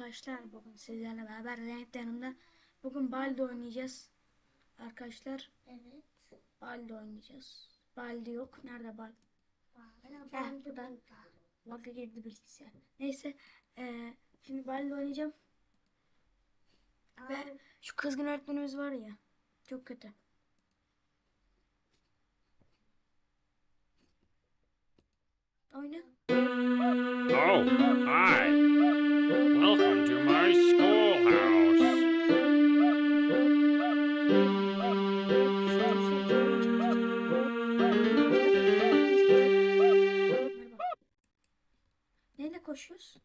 arkadaşlar bugün sizlerle beraber Zeynep de yanımda. Bugün Baldi oynayacağız. Arkadaşlar Evet. Baldi oynayacağız. Baldi yok. Nerede Heh, bandı burada. Baldi girdi bilgisayar. Neyse. eee, şimdi Baldi oynayacağım. Ve Aa, şu kızgın öğretmenimiz var ya. Çok kötü. Oyna. Oh, hi. Welcome to my schoolhouse. Koşuyoruz?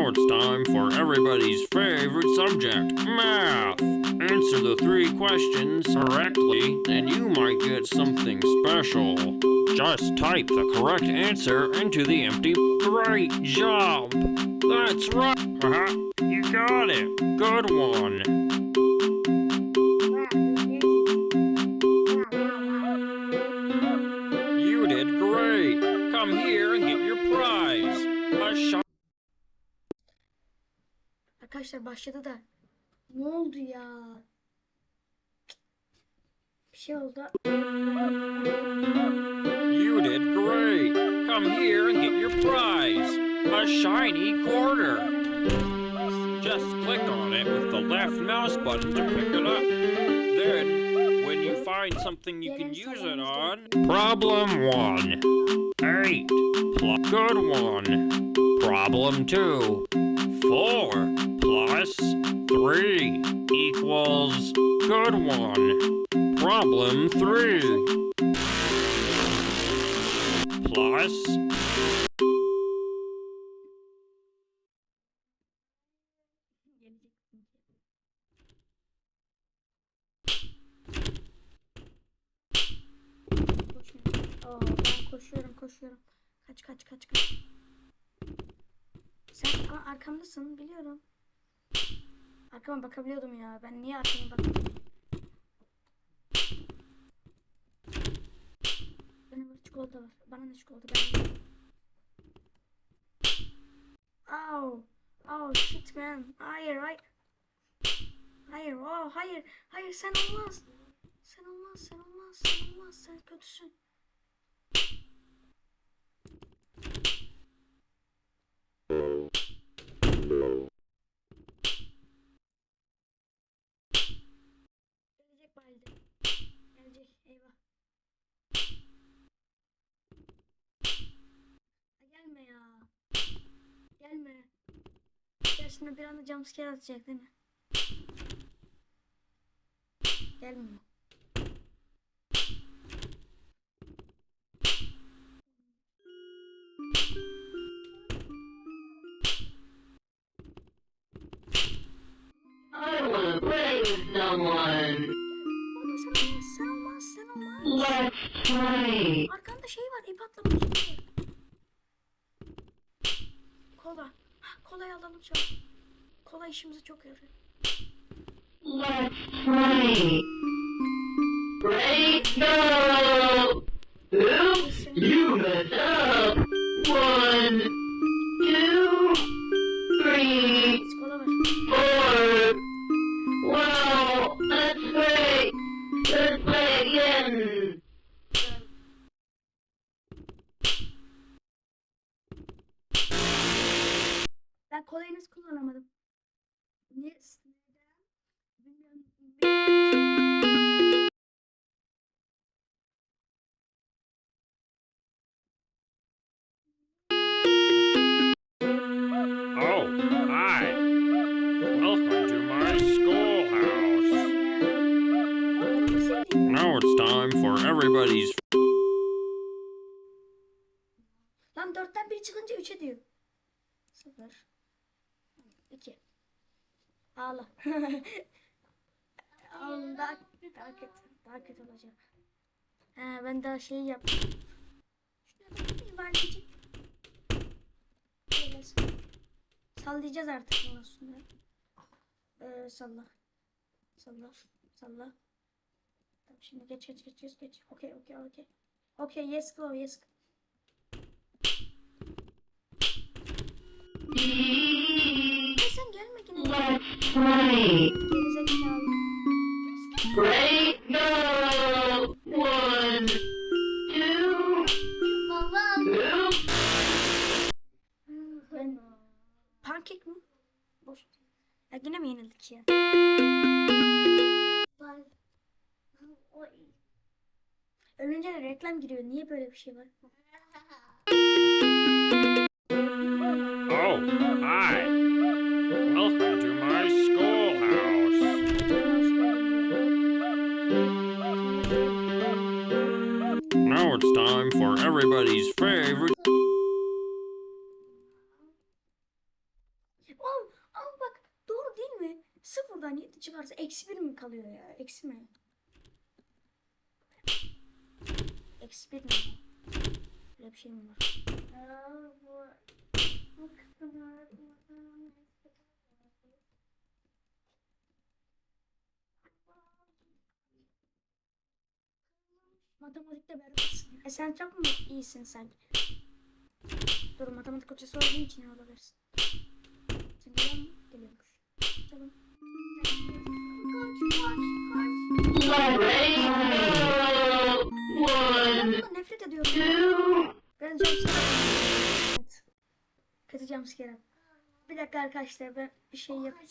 Now it's time for everybody's favorite subject, math. Answer the three questions correctly, and you might get something special. Just type the correct answer into the empty. Great job! That's right! Haha, you got it! Good one! Arkadaşlar başladı da. Ne oldu ya? Bir şey oldu. You did great. Come here and get your prize. A shiny quarter. Just click on it with the left mouse button to pick it up. Then, when you find something you can use it on. Problem one. Eight. Plus good one. Problem two. Four plus three equals good one. Problem three plus Koşuyorum. Oo, koşuyorum koşuyorum. Kaç kaç kaç kaç. Sen arkamdasın biliyorum. Arkama bakabiliyordum ya. Ben niye arkama bakmıyorum? Benim burada çikolata var. Bana ne çikolata? Ben. Ow. Oh shit man. Hayır hayır. Hayır. Oh hayır. Hayır sen olmaz. Sen olmaz. Sen olmaz. Sen olmaz. Sen kötüsün. Gelecek Baldi. Gelecek. Eyvah. Ha, Gelme ya. Gelme. Ya şimdi bir anda jumpscare atacak değil mi? Gelmiyor. Let's play. Arkanda şey var. ip atlamış. Kola. Kolayı alalım an. Kola işimize çok yarıyor. Let's play. Ready, go. Oops, you messed up. One, two, three, four. Wow, that's great. Let's play again. Ben kolayı nasıl kullanamadım? Ne? Neden? Bilmiyorum. Daha, kötü. Daha kötü olacak. He, ben daha şey. Şuna da bir yuvarlayacak. Böyle sall- sallayacağız artık bundan sonra. Ee, salla. Salla. Salla. Tamam şimdi geç geç geç geç geç. Okey okey okey. Okey yes go yes go. Sen gelme yine. Gerizekalı. Great go! One, two, two. Pankek mi? Boş. Ya yine mi yenildik ya? Ölünce de reklam giriyor. Niye böyle bir şey var? Oh, hi. Welcome time for everybody's favorite. Al, al bak. Doğru değil mi? Sıfırdan yedi çıkarsa eksi bir mi kalıyor ya? Eksi mi? Eksi bir mi? Böyle bir şey mi var? Matematikte berbatsın. E sen çok mu iyisin sen? Dur matematik hocası olduğun için olabilirsin. Sen geliyor musun? Geliyormuş. Tamam. Nefret ediyorum. Ben Evet. Kötü jumpscare. Bir dakika arkadaşlar ben bir şey yapıp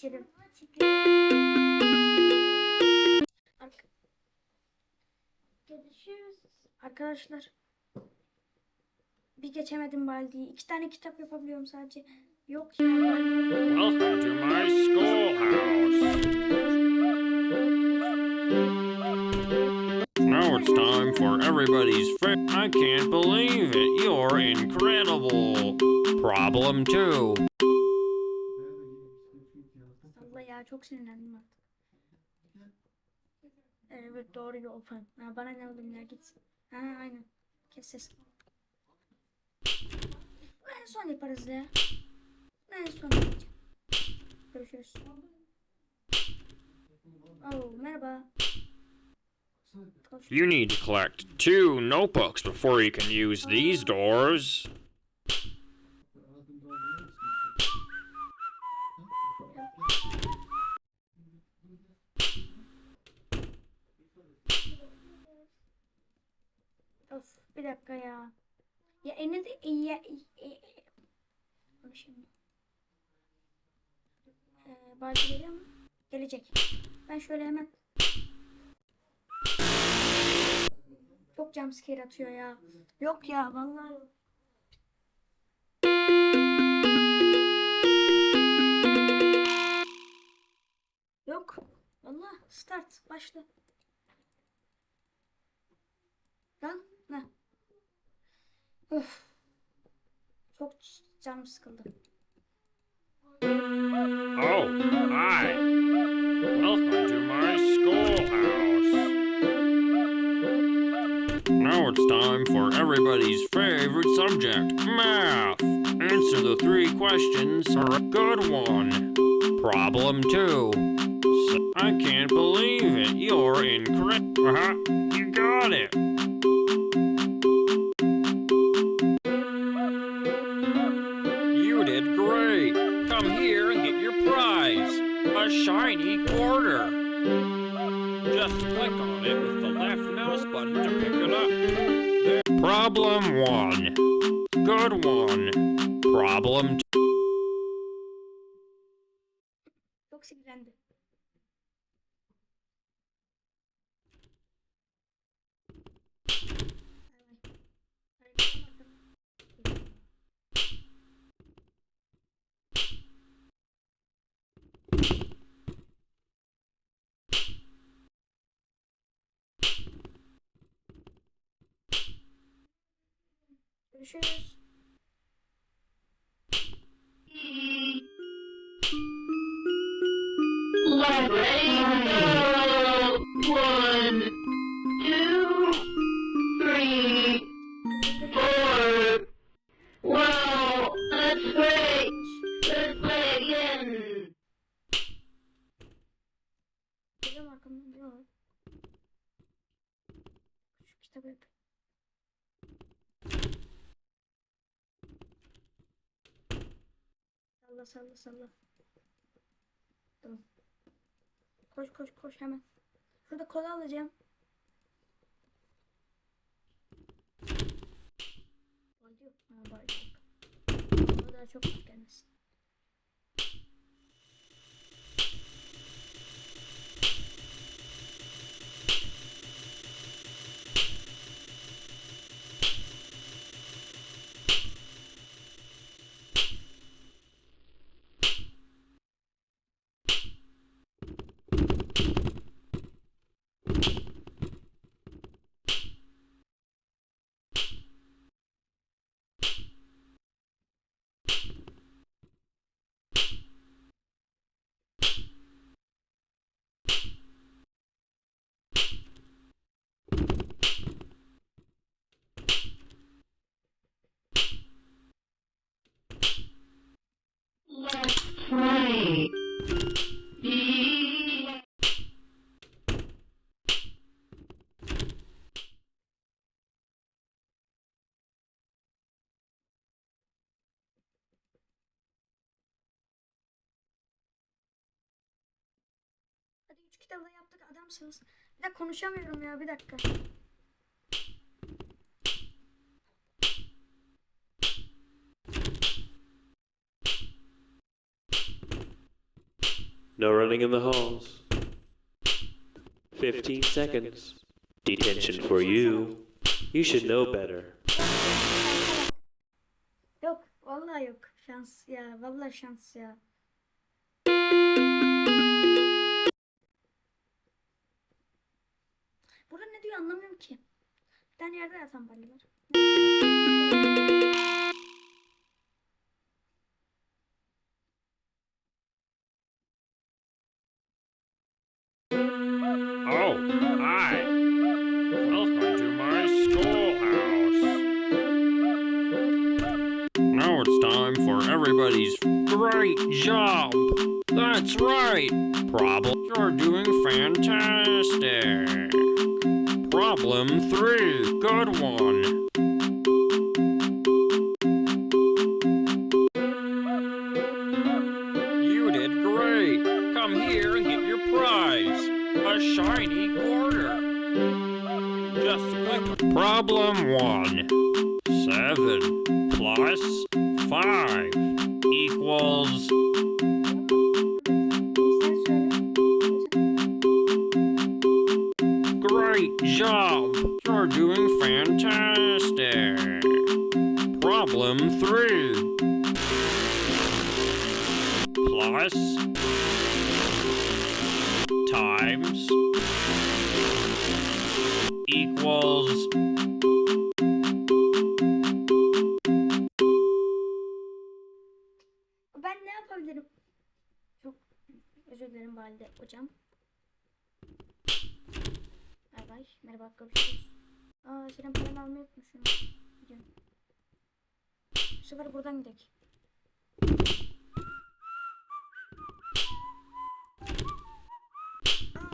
Ark- Arkadaşlar bir geçemedim baldiyi. İki tane kitap yapabiliyorum sadece. Yok ya. Welcome to my schoolhouse. Now it's time for everybody's fa- I can't believe it. You're incredible. Problem two. Allah ya çok sinirlendim artık. Evet falan. Ha, bana ne oğlum ya git. Ha aynen. Kes ses. En son yaparız ya. Oh. You need to collect two notebooks before you can use these doors. Bir dakika ya. Ya eni de e, ya, e, e, Konuşayım. Ee, Balcı geliyor mu? Gelecek. Ben şöyle hemen Çok jumpscare atıyor ya. Yok ya vallahi yok. Yok. Start başla. Lan ne? Öf. Çok canım sıkıldı. Oh, hi. Welcome to my schoolhouse. Now it's time for everybody's favorite subject, math. Answer the three questions. For a good one. Problem two. I can't believe it. You're incredible. Uh-huh. You got it. Problem one. Good one. Problem two. Çok sinirlendi. Görüşürüz. Salla salla. Tamam. Koş koş koş hemen. Şurada kola alacağım. Baldı yok. Ha. O daha çok gelmesin. Hadi üç kitabı yaptık adamsınız. Bir de konuşamıyorum ya bir dakika. No running in the halls. 15 seconds. Detention for you. You should know better. Yok vallahi yok. Şans ya vallahi şans ya. Burada ne diyor anlamıyorum ki. Tane yerde yatan balya great job. That's right. Problem, you're doing fantastic. Problem three, good one. You did great. Come here and get your prize. A shiny quarter. Just click. Problem one. Seven plus five equals. Great job. You're doing fantastic. Problem three. Plus times equals valide hocam. Bay bay. Merhaba görüşürüz. Aa senin paranı almayı unutmuşum. Gidiyorum. Bu sefer buradan gidelim.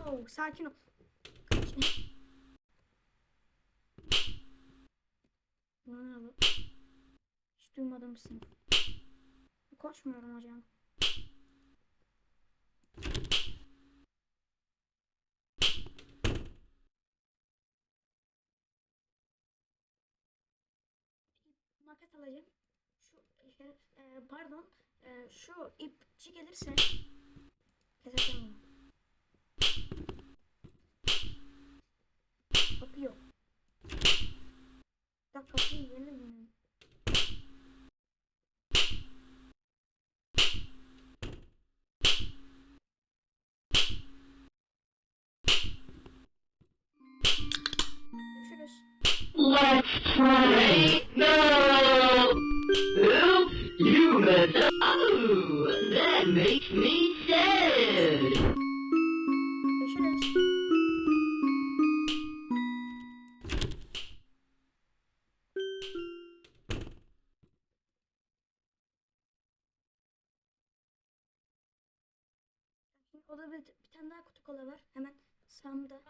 Oo, sakin ol. Bu ne? Hiç duymadığım bir sınıf. Koşmuyorum hocam. Alacağım. Şu e, e, pardon e, şu ipçi gelirse keseceğim onu. Kapı yok. Bak kapıyı yerini bilmiyorum. Da bir, tane daha kutu kola var. Hemen sağımda.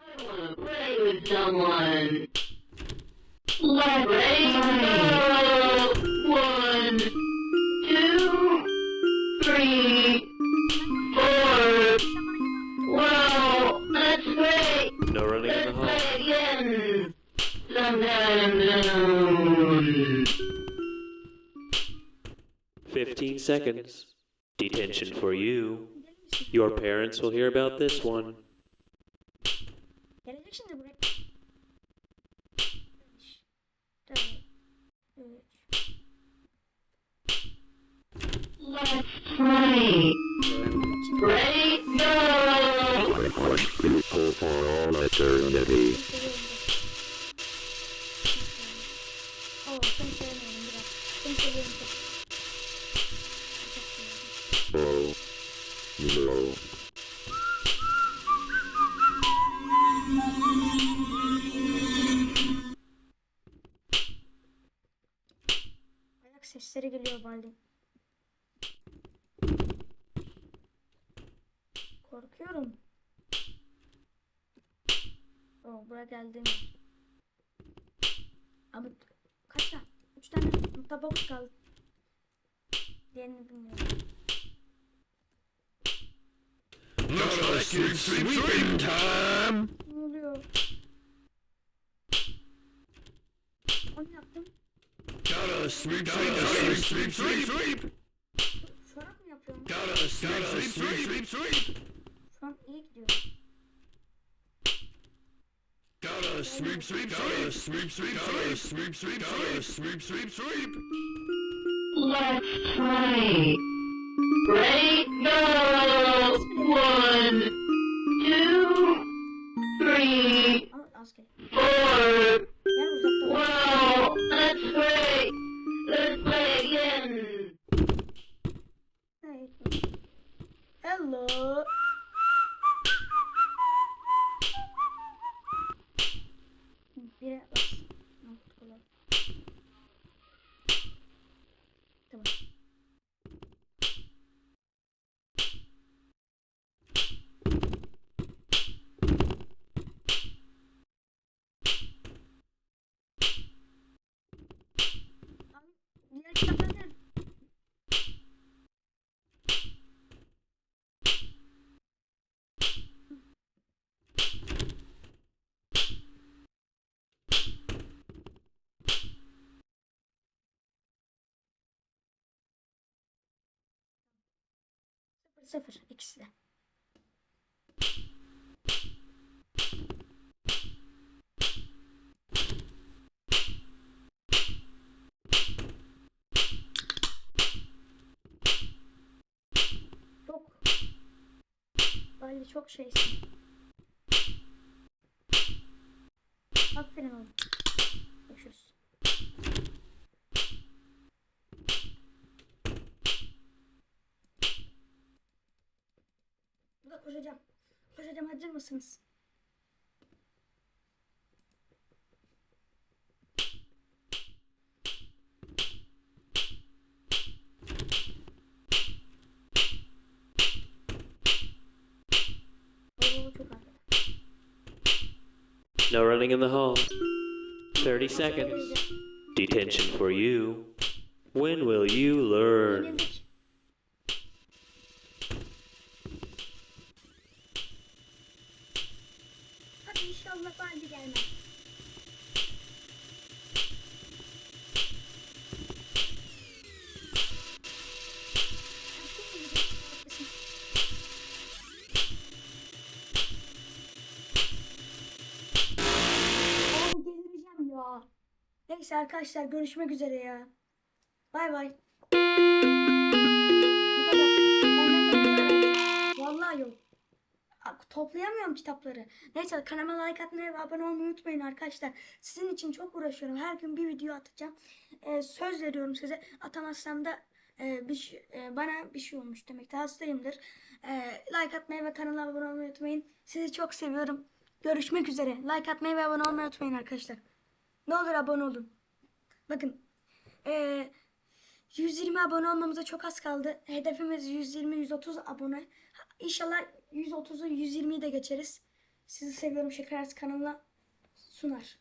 One, two, three, four. Again. 15 seconds. Detention for you. Gelir misin? Your parents will hear about this one. Gelecek şimdi buraya. Beş, dört, üç. Let's play. Şimdi Ready, go. Oo, geldim. Abi kaç tane? Üç tane tabak kaldı. Diğerini bilmiyorum. Ne oluyor? Onu yaptım. Çorap mı yapıyorum? Şu an iyi gidiyor. Let's play. Ready, go. One, two, three, Ama az gel. four. Yani uzakta var. Wow, that's great. Let's play again. Hey. Hello. Bire bas. Al, kola. Tamam. Abi, diğer kitaplar nerede? Sıfır ikisi de. Çok. Bence çok şeysin. Aferin oğlum. Hazır mısınız? No running in the hall. 30 seconds. Detention for you. When will you learn? Arkadaşlar görüşmek üzere ya. Bay bay. Vallahi yok. Toplayamıyorum kitapları. Neyse kanalıma like atmayı ve abone olmayı unutmayın arkadaşlar. Sizin için çok uğraşıyorum. Her gün bir video atacağım. Ee, söz veriyorum size. Atamazsam da e, bir şey- e, bana bir şey olmuş demektir. Hastayımdır. Ee, like atmayı ve kanala abone olmayı unutmayın. Sizi çok seviyorum. Görüşmek üzere. Like atmayı ve abone olmayı unutmayın arkadaşlar. Ne olur abone olun. Bakın. Ee, 120 abone olmamıza çok az kaldı. Hedefimiz 120-130 abone. İnşallah 130'u 120'yi de geçeriz. Sizi seviyorum Şeker Arası kanalına sunar.